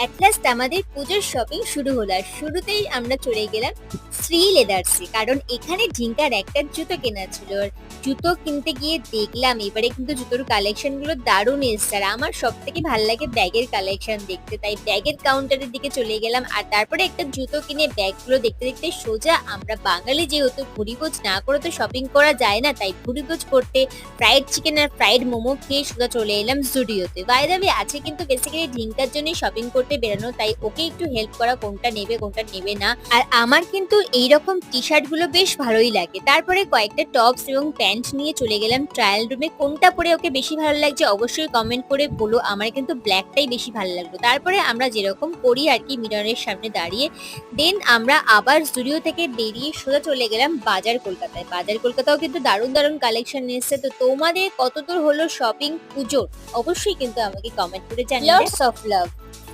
At last আমাদের পুজোর shopping শুরু হলো আর শুরুতেই আমরা চলে গেলাম শ্রী লেদার্সে। কারণ এখানে ঝিঙ্কার একটা জুতো কেনা ছিল আর জুতো কিনতে গিয়ে দেখলাম, এবারে কিন্তু জুতোর কালেকশনগুলো দারুণ এসছে। আর আমার সব থেকে ভালো লাগে ব্যাগের কালেকশন দেখতে। তাই ব্যাগের কাউন্টারের দিকে চলে গেলাম। আর তারপরে একটা জুতো কিনে ব্যাগগুলো দেখতে দেখতে সোজা আমরা বাঙালি যেহেতু ভুড়িভোজ না করে তো শপিং করা যায় না, তাই ভুড়িভোজ করতে ফ্রাইড চিকেন আর ফ্রাইড মোমো খেয়ে সোজা চলে এলাম জুডিওতে বাই দ্য আছে কিন্তু বেসিক্যালি ঢিঙ্কার জন্যই শপিং করতে বেরোনো, তাই ওকে একটু হেল্প করা কোনটা নেবে কোনটা নেবে না। আর আমার কিন্তু এইরকম টি শার্টগুলো বেশ ভালোই লাগে। তারপরে কয়েকটা টপস এবং প্যান্ট নিয়ে চলে গেলাম ট্রায়াল রুমে কোনটা পরে ওকে বেশি ভালো লাগছে অবশ্যই কমেন্ট করে বলো। আমার কিন্তু ব্ল্যাকটাই বেশি ভালো লাগল। তারপরে আমরা যেরকম করি আর কি মিররের সামনে দাঁড়িয়ে। দেন আমরা আবার স্টুডিও থেকে বেরিয়ে সোজা চলে গেলাম বাজার কলকাতায়। বাজার কলকাতাও কিন্তু দারুণ দারুণ কালেকশন এসেছে। তো তোমাদের কতদূর হলো শপিং পুজোর? অবশ্যই কিন্তু আমাকে কমেন্ট করে জানিয়ে লটস অফ লাভ